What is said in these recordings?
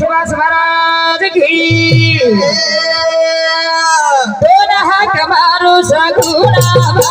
सुभाष महाराज की दोन हाक मारू सगुणा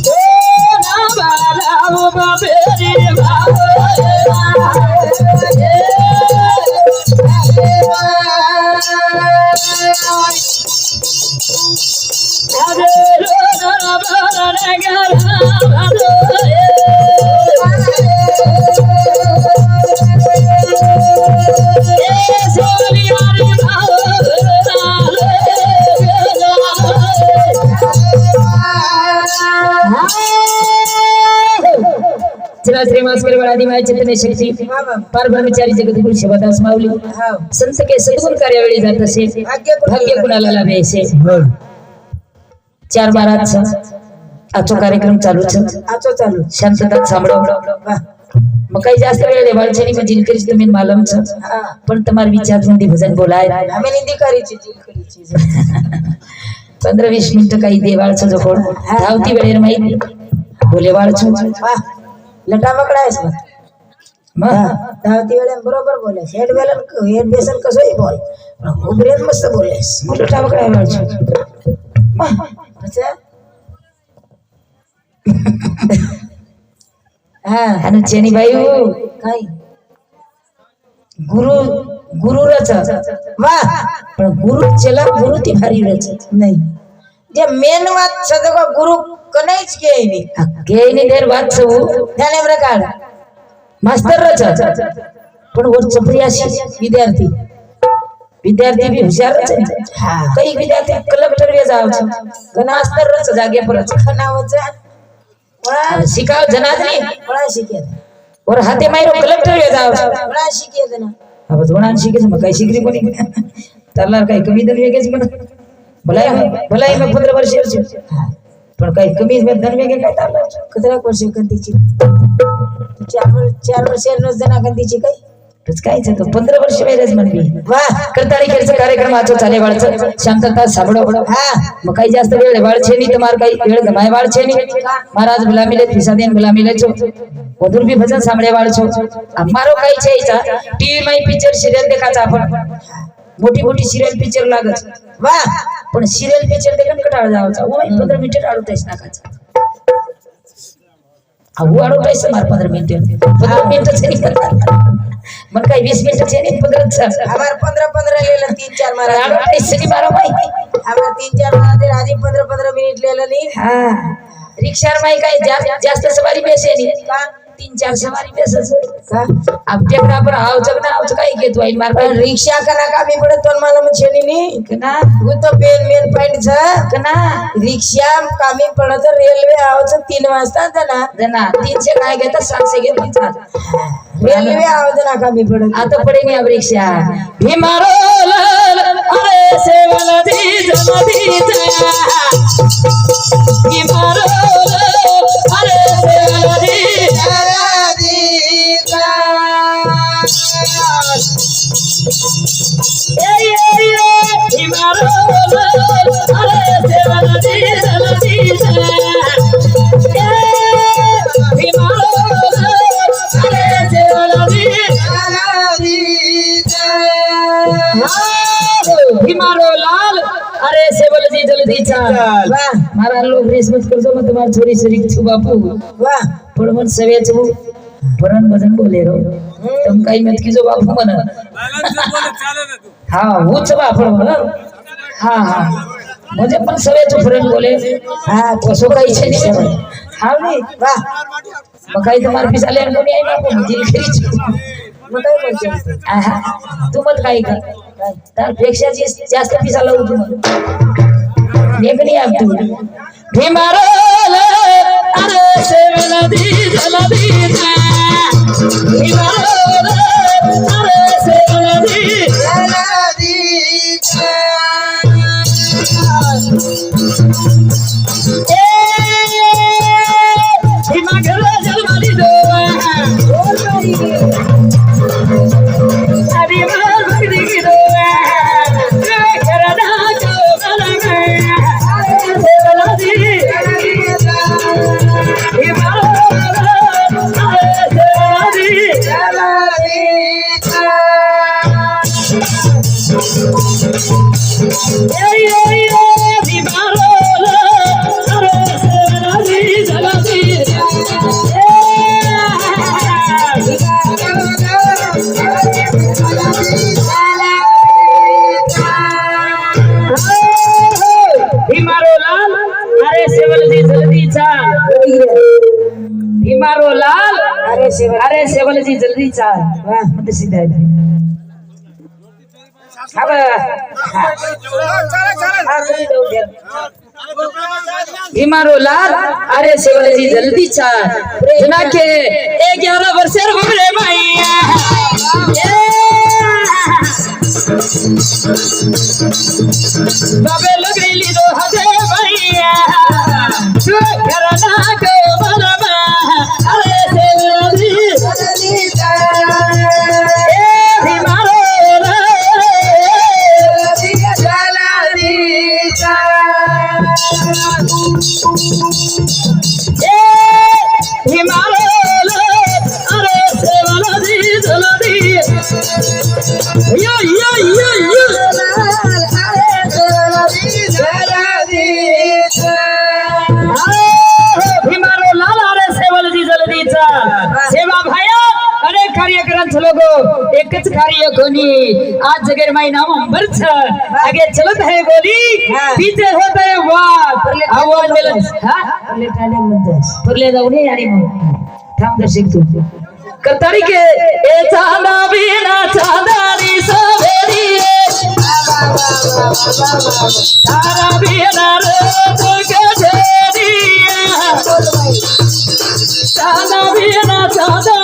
माय चित्तने शक्ती. पार ब्रह्मचारी जगद्गुरु शिवदास माऊली. संत के सद्गुण कार्यावेळी जात असे. भाग्य कुणाला चार बाराचा आजचा. कार्यक्रम चालूच आचो चालू. शांतता सांभळव मग काही जास्त वेळ देवाळच्यानी मग जिनकरीच तुम्ही मालमच. हा. पण तुम्हाला विचार हिंदी भजन बोलाय. आम्ही निंदी करायची जील करायची पंधरा वीस मिनिटं काही देवाळचं जो कोण धावती वेळेर माहिती. बोले લટા પકડાય છે. ધાવતી વેળે બરોબર બોલે હેડ વેલન હેડ બેસન કશો બોલ. પણ હું બ્રેન મસ્ત બોલે હું લટા પકડાય છું. હા. અને જેની ભાઈ કઈ. ગુરુ ગુરુ રચ વાહ. પણ ગુરુ છેલ્લા ગુરુ થી ભારી રચ નહીં. જે મેન વાત છે ગુરુ కొనేజ్ కేని కేని దేర్ వాత్సవు ध्यान प्रकार मास्तर रच पण वरच प्रयासी विद्यार्थी. विद्यार्थी भी हुशार हा. काही विद्यार्थी कलेक्टर वे जाव गणास्तर रच जागे पर खनाव जा. शिकाव जनात नाही बड़ा शिके. और हाते मायरो कलेक्टर वे जाव बड़ा शिके जना अब जोणान शिके मग काही शिकरी कोणी? त्याला काही कमी दर वेगळेच म्हणा. भलाई भलाई मग पंधरा वर्ष पण काही कमी धन वेगळे काय चाललं कतरा वर्ष कंदीची चार वर्ष चार वर्ष जना काय? तूच कायच तो पंधरा वर्ष वेगळेच म्हणली. वा करताळी खेळचं कार्यक्रमाचं चाले वाळचं. शांतता साबडो हा. मग काही जास्त वेळ वाळछे नाही तुम्हाला काही वेळ गमाय वाळछे नाही. महाराज गुलामीले फिसादेन गुलामीले छो वधुर भी भजन सांभळे वाळछो मारो काही छेचा टीव्ही माई पिक्चर सिरियल देखाचा आपण. मोठी मोठी सिरियल पिक्चर लागत. वा! पण सिरियल पिक्चर देखील कटाळ जावाचा ओ पंधरा मिनिट अडवतायस नाकाचा. अहो अडवतायस मार पंधरा मिनिट पंधरा मिनिटच मग काही वीस मिनिटच नाही पंधरा ले ला तीन चार मारा. नाही हमार तीन चार मारा आधी पंद्रह पंद्रह मिनिट ले ला नहीं. हा. काय जास्त सवारी बेसे तीन चार सवारी बेसच. का घेतो मार पण रिक्षा कना का? मी पडत तो मला कना तो मेन मेन पॉइंट छ कना रिक्षा कामी पडत रेल्वे आवच तीन वाजता जना जना तीनशे काय घेतात सातशे घेतात रेल्वे आवज ना कामी पडत. आता पडेगी अब रिक्षा. भी मारो लाल अरे सेवल दी ए भी मारो लाल अरे सेवल दी जमदी ए भी मारो लाल अरे सेवल दी हिमारो लाल अरे सेवल जी जल्दी चाल वाह मारा लोग रेस मत करजो मत तुम्हार हा हा. म्हणजे पण सगळ्याचे फ्रेंड बोले हा तसं काही छे नाही हा नाही वा. मग काही तर तुम्हार पिसाले कोणी आहे ना म्हणजे खरीच मग काय बोलते? हा तू मत काय कर? त्यापेक्षा जी- जास्त पिसा होतो मग एक नाही आप तू भीमार अरे सेवन दी जला दी भीमार चाल वाह सीधा आहे. लाल अरे शिवाजी जल्दी चाल के ए ग्यारह वर्ष हमरे मैया बाबे लगैली दो हजे एकच कार्य कोणी आज जगेर माई नाव अंबरच आगे चलत है गोली। पीछे होत है वाद। आवाज मिलन हा? फुरले जाऊ नये आणि मग थांब दर्शक तू कतारी के ए चांदा बिना सवेरी तारा बिना रोज गजेरी चांदा बिना चांदानी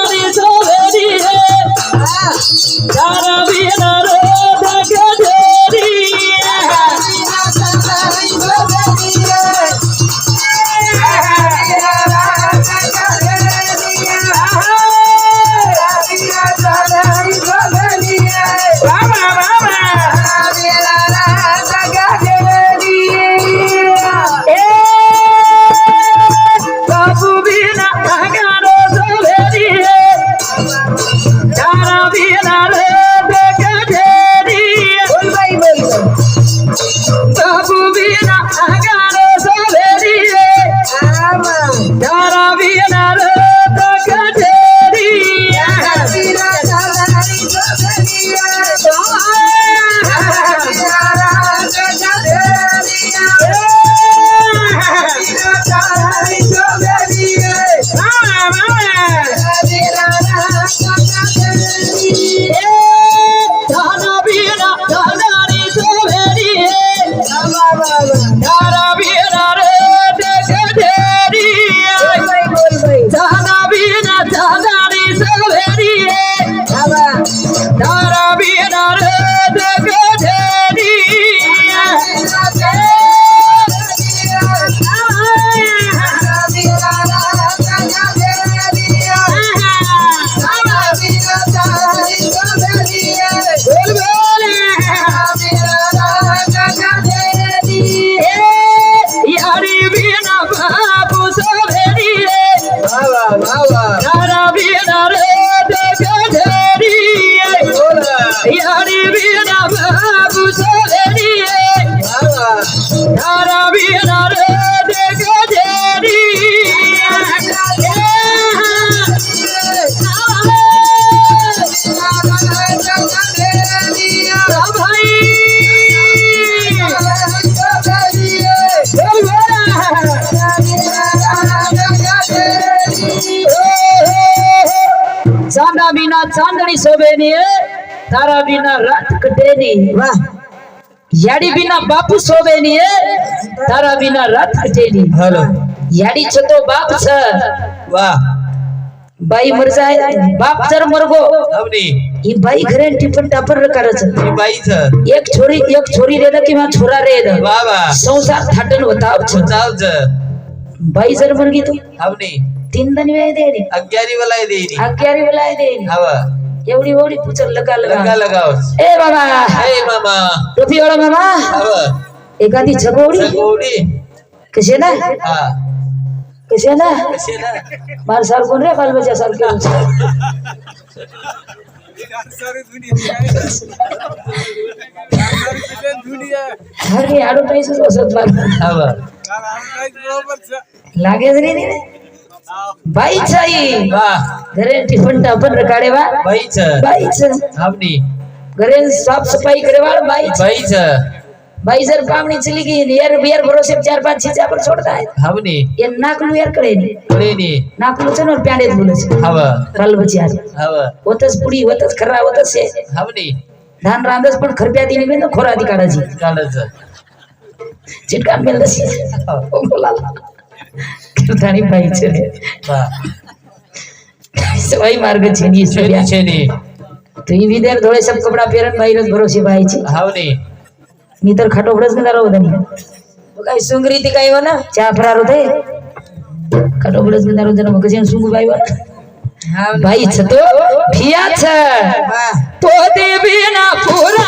बिना चांदणी शोभेनी तारा बिना रात कटेनी. वाह याडी बिना बापू शोभेनी तारा बिना रात कटेनी. हॅलो. याडी छतो बाप छ. वा. बाई मर जाय बाप जर मरगो अवनी. ही बाई घरे टिपण टापर करायच. ही बाईच. एक छोरी एक छोरी रेद किंवा छोरा रेद वा वा. संसार थाटन होता जाऊच बाई जर मरगी तू? वेळ दे अग्यारी वलाय देईनी अग्यारी वेळा दे हव. एवढी एवढी पुचल लगा लगा लगा लगावस. ए बाबा ए मामा. टोपी वाला मामा. हव. एखादी छगोडी? गोडी कसे ना? हा. कसे ना? कशी ना? मार सार कोण रे बालबजा सारखे. अरे ऍडव्हर्टाईज बसत मला हव. लागे जरी नाही बाईच आई घरेंटी फंटा पण काढे बा. बाईच. बाईच. आपली घरेन साफ सफाई करे बा बाईच. बाईच. बाई जर पामणी चली गई यार यार भरोसे चार पाच चीज आपण सोडता है हमने ये नाकलू यार करे नी करे नी नाकलू चन और प्याडे बोलस हवा. काल बची आज. हवा. होतस पुडी होतस खरा होतस से हमने धान रांदस पण खरप्या दिने में खोरा दी काढायची. काढायचं. चिटकान मेल दसी बोला हो. सुधारी पाहिजे सवाई मार्ग चेनी सुधारी चेनी तू ही विदेश धोले सब कपड़ा पेरन भाई भरोसे भरोसी पाहिजे हाँ नहीं नीतर खटो भरस नहीं रहो दानी वो कहीं सुंगरी थी कहीं ना चाह पड़ा रहो थे खटो भरस नहीं रहो जरा मुकेश ने सुंगु भाई वो भाई चतु तो देवी ना पुरा�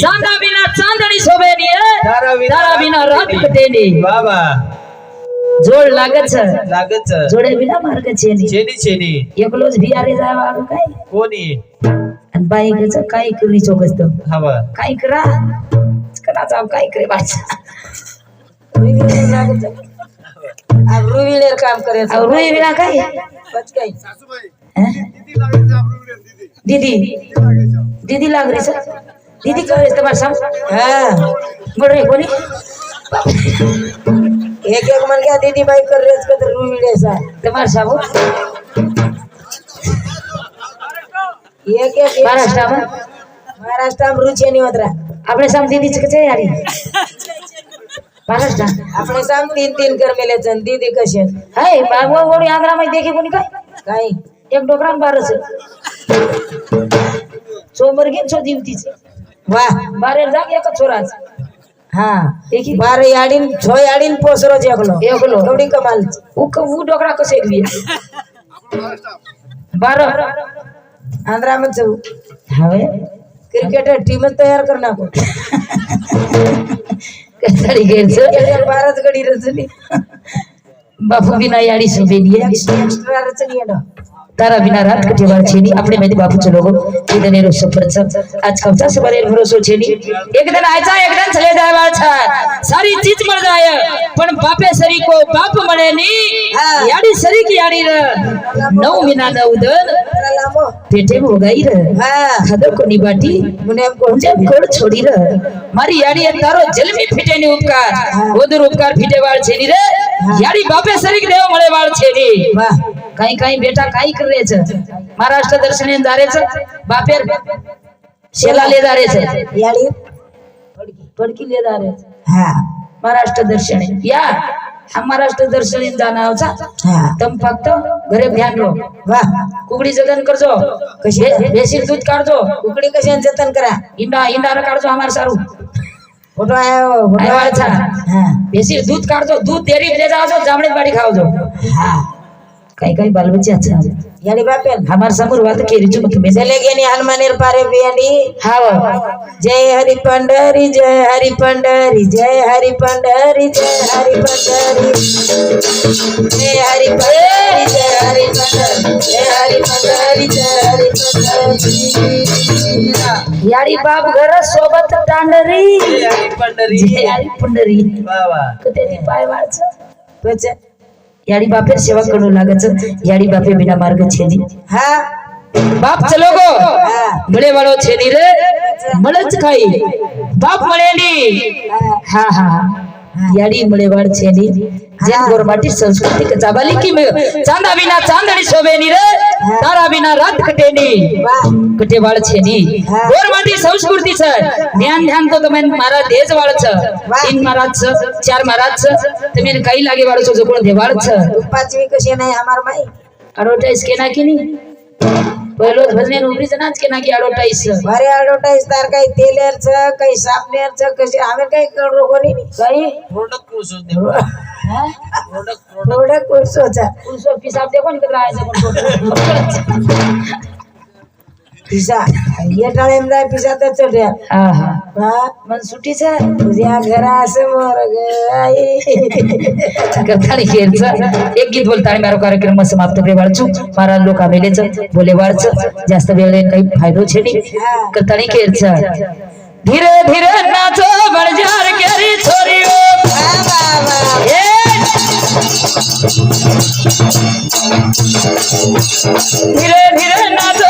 चांदा बिना चांदणी शोभेनी तारा बिना रात कटेनी बाबा जोड लागच जोडे बिना मार्ग चेनी चेनी चेनी एकलोच बियारे जावा काय कोणी आणि बाईकच काय करी तो हवा काई करा करा जाव काई करे बाचा रुवीलेर काम करायचं रुई बिना काई काय दीदी दीदी लागली सर দিদি চলে তোমার সব হ্যাঁ বল রে एक एक मन क्या दीदी भाई कर रहे इसको तो रूम ही ऐसा? तुम्हारे साहब एक एक महाराष्ट्र में महाराष्ट्र में रुचि नहीं उतरा अपने साम दीदी कचे यारी। महाराष्ट्र अपने साम तीन तीन कर मिले जन दीदी कशे। है बाबू वो आगरा में देखे कोनी का काही? एक डोकराम बारस सोमर घेन सो जीवतीचे बारे जाग एक छोराच. हाँ. बार याडीन छो याडीन पोसरो जेकलो एकलो थोड़ी कमाल. उक उ डोकरा कसे एकली बार. आंध्रा में हवे क्रिकेटर टीम तयार करना को कसाडी घ्यायचं? भारत गडी रचनी बापू बिना याडी सोबेली एक्स्ट्रा रचनी आहे ना. तारा बिना रात के जवार छेनी। अपने मेहंदी बापू चलो गो। इधर रो रोशन पर आज कब्जा से बने रोशन छेनी। एक दिन आया था एक दिन चले जाएगा आज सारी પણ બાપે સરી કો બાપ મળે ની યાડી સરી કી યાડી ર નવ વિના નવ દન પેટે ભોગાઈ ર ખાધો કોની બાટી મને એમ કોણ જેમ કોણ છોડી ર મારી યાડી એ તારો જલમી ફીટે ની ઉપકાર ઓદર ઉપકાર ફીટે વાળ છે ની રે યાડી બાપે સરી દેવ મળે વાળ છે ની વાહ કઈ કઈ બેટા કઈ કરે છે મહારાષ્ટ્ર દર્શને દારે છે બાપે શેલા લે દારે છે યાડી પડકી પડકી લે દારે હા મહારાષ્ટ્र દર્શન યા આ મહારાષ્ટ્ર દર્શન ઇંદાના આવતા તમ ફક્ત ઘરે ધ્યાન રો વાહ. કુકડી જતન કરજો. કશે બેસી દૂધ કાઢજો. કુકડી કશે જતન કરા? ઈંડા ઈંડા કાઢજો અમાર સારું. ફોટો આયો ફોટો આયો બેસી દૂધ કાઢજો. દૂધ દેરી લેજો જામણી બાડી ખાવજો. હા. हाँ काही काही बालबच्चे अच्छा याडी बापेन हमार समोर वात केरी चुक तुम्ही चले गेली हनुमानेर पारे बियाडी हाव जय हरि पंडरी जय हरि पंडरी जय हरि पंडरी जय हरि पंडरी जय हरि पंडरी जय हरि पंडरी जय हरि पंडरी जय हरि पंडरी याडी बाप घर सोबत टांडरी हरी पंढरी जय हरी पंढरी वावा कधी पाय वाळच याडी बापे सेवा करू लागत याडी बापे बिना मार्ग छेदी। हा? बाप चलो गो। बड़े वालो छेदी रे। मलच खाई। बाप मळेली हा. हा याडी मळेवाड छेदी। जयंगोर माटी संस्कृती जाबाली की चांदा बिना चांदणी शोभे नि रे तारा बिना रात कटेनी कुठे वाळ छे नि. गोर छ ध्यान ध्यान तो तुम्ही महाराज देज वाळ छ तीन महाराज छ चार महाराज छ तुम्ही काही लागे वाळ छ जो कोण देवाळ छ कशी नाही हमार माई अरोटा इसके ना की नि? पहिलोच भजने उभरीच नाच के नाकी अडोटाईस भारी ॲडव्हर्टाईज तार काही तेलेरचं काही सापनेरचं कशी आम्ही काही करू कोणी? काही? प्रोडक्ट प्रोडक्ट प्रोडक्ट थोडं कुर्सोचा पुरुषो पिसाब देखो निकल राहायचं कोण पिसा ये पिसा तर रे. तुझ्या घरासमोर खेळचा एक गीत बोलता आणि मारो कार्यक्रम समाप्त करे वाळचू मारा लोक आमेलेच बोले वाळच जास्त वेळ काही फायदो छे कथानी खेळचा. धीरे धीरे नाचो बळजार केरी छोरीओ ए! धीरे धीरे नाचो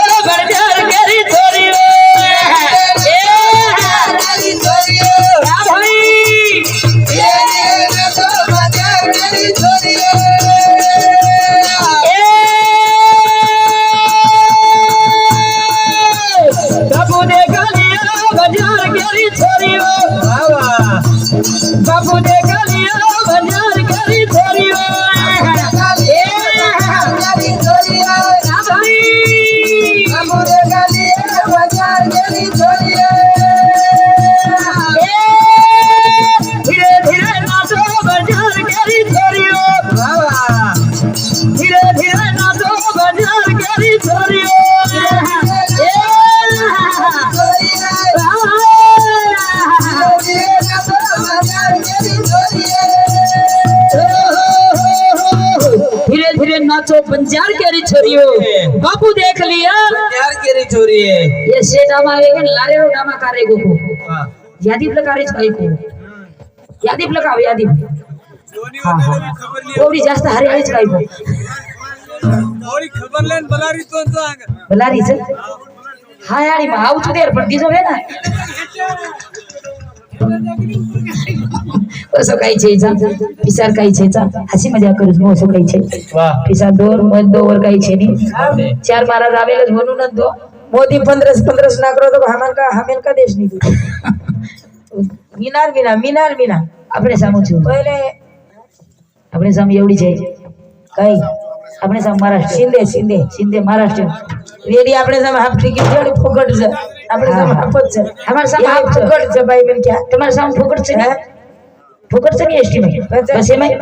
बापू देख लिया। यार केरी चोरी है ये से डामा वेगन लारे रो डामा कारे गो को यादी प्रकारे काही को यादी। प्रकार यादी हा हा. एवढी जास्त हरियाळीच काही को खबर लेन बलारी तो सांग. बलारीच? हाय आणि मग आऊ तू देर पण दिसो ना? कसं काही छेचा पिसार काही छेचा हसी मजा करूच मग असं काही छे वाह पिसार दोर मध दोवर काही छे नाही चार महाराज आवेलच म्हणूनच दो मोदी पंधरस पंधरस लाख तो हमेल का हमेल का देश नहीं तू मिनार मिना मिनार मिना આપણે સામું છું पहिले આપણે સામે એવડી છે काही આપણે સામે મહારાષ્ટ્ર શિંદે શિંદે શિંદે મહારાષ્ટ્ર રેડી આપણે સૌ હાફ ટિકિટ થોડી ફોકટ છે આપણે સૌ હાફ જ છે અમારે સૌ હાફ ફોકટ છે ભાઈ બેન ક્યાં તમારે સામે ફોકટ છે ફોકટ છે ને એસટી માં બસ એમાં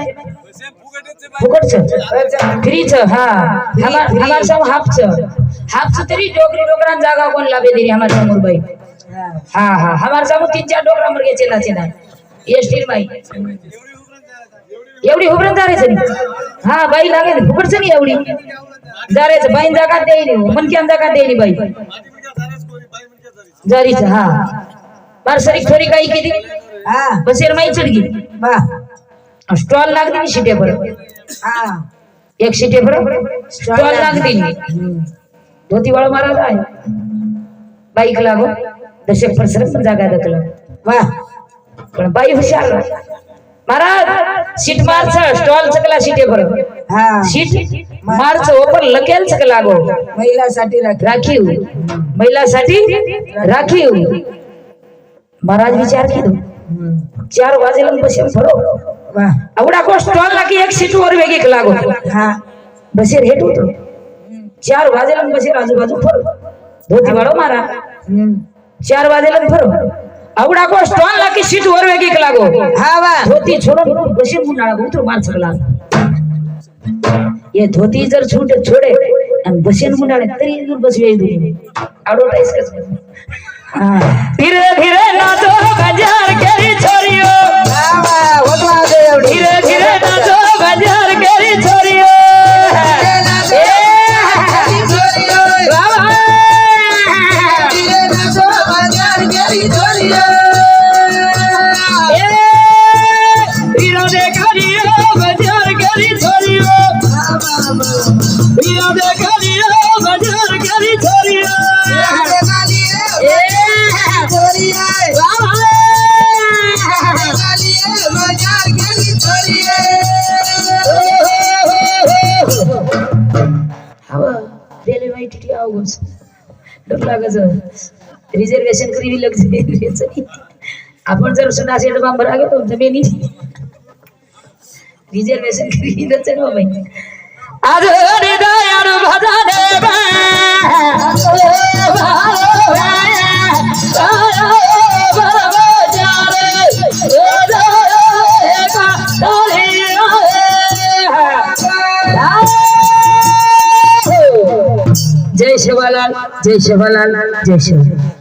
ફોકટ છે ફ્રી છે હા અમાર સામે હાફ છે હાફ છે તરી ડોકરી ડોકરાન જાગા કોણ લાવે દીરી અમાર સમુર ભાઈ હા હા અમાર સામે તીન ચાર ડોકરા મર ગયા ચેલા ચેલા એસટી માં एवढी हुबरून जायचं हा बाई लागेल. हुबरच नाही एवढी. जायचं बाईन जागा देईन मनक्यान जागा देईन बाई. जरीच हा. बारसरी थोरी काही किती हा. बसेर माई चढगी. स्टॉल लागते शिटे हा. एक शिटेपर स्टॉल लागते धोती वाळ मारायला आहे. बाईक लागो दशक परसर जागा दखल. वा पण बाई हुशार. महाराज सीट मारच स्टॉल सकला सीटे भर सीट मारच ओपन लकेल सकला गो. महिलासाठी राखीव. महिलासाठी राखीव. महाराज विचार केलो. चार वाजेला बसेल बरोबर आवडा को स्टॉल लागी एक सीट वर वेगळी लागो. हा. बसेर हेट होतो चार वाजेला बसेर आजूबाजू फर धोती वाढव मारा चार वाजेला फर आवडाको स्टॉल ला की सीट वर वेगळी लागो. हा वा. धोती छोडून कशी मुंडाळा उतर मार सकला ये धोती जर छूट छोडे आणि बसेन मुंडाळे तरी बस वेळ आडवटाईस कस धीरे धीरे नाचो. হাউস ঢোকলা গেছ রিজার্ভেশন করি লোক আপন যার শুনে আসে এটা বাম্বার আগে তো জমে নি। রিজার্ভেশন করি দিচ্ছেন বাবাই আর হৃদয়ের ভজনে বা। भजने जय शिवालाल जय शिवालाल जय शिव